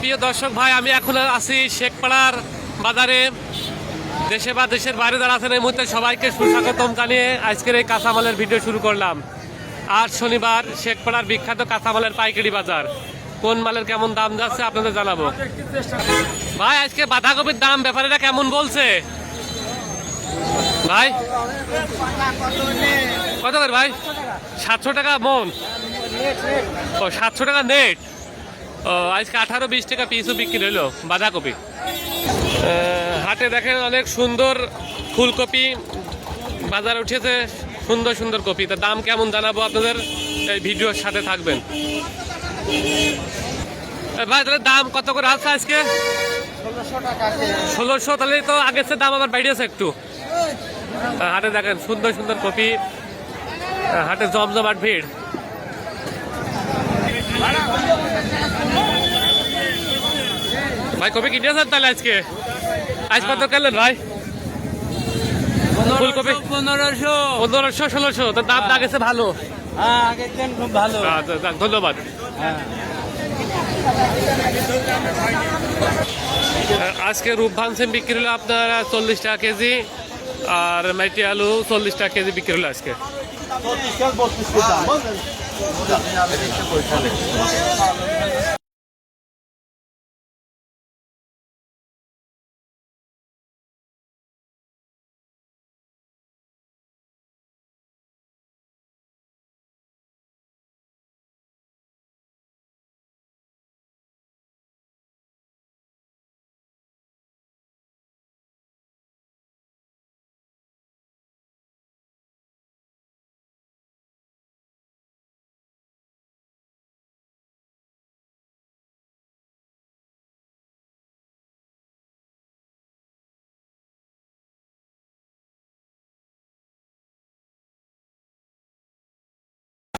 প্রিয় দর্শক ভাই, আমি এখন আছি শেখপাড়ার বাজারে। দেশে বা দেশের বাইরে যারা আছেন এই মুহূর্তে সবাইকে সুস্বাগতম জানিয়ে আজকের এই কাঁচামালের ভিডিও শুরু করলাম। আজ শনিবার শেখপাড়ার বিখ্যাত কাঁচামালের পাইকারি বাজার। কোন মালের কেমন দাম যাচ্ছে আপনাদের জানাব। ভাই, আজকে বাঁধাকপির দাম ব্যাপারীরা কেমন বলছে? ভাই, কত করে ভাই? সাতশো টাকা মন। ও, সাতশো টাকা নেট আজকে আঠারো বিশ টাকা পিসও বিক্রি হলো বাঁধাকপি। হাটে দেখেন অনেক সুন্দর ফুলকপি, বাজারে উঠেছে সুন্দর সুন্দর কপি। তার দাম কেমন জানাব আপনাদের? এই ভিডিওর সাথে থাকবেন। ভাই, তাহলে দাম কত করে আছে আজকে? ষোলোশো, তাহলে তো আগের চেয়ে দাম আবার বেড়েছে একটু। হাটে দেখেন সুন্দর সুন্দর কপি, হাটে জমজমাট ভিড়। ভাই কপি কিনেছেন তাহলে আজকে? আজ কত কেলেন ভাই? ফুলকপি? পনেরোশো। পনেরোশো ষোলোশো তো দাম না গেছে ভালো। হ্যাঁ খুব ভালো। আচ্ছা, ধন্যবাদ। হ্যাঁ। আজকে রূপভান সিম বিক্রি হলো আপনার চল্লিশ টাকা কেজি আর মাইটি আলু চল্লিশ টাকা কেজি বিক্রি হলো আজকে।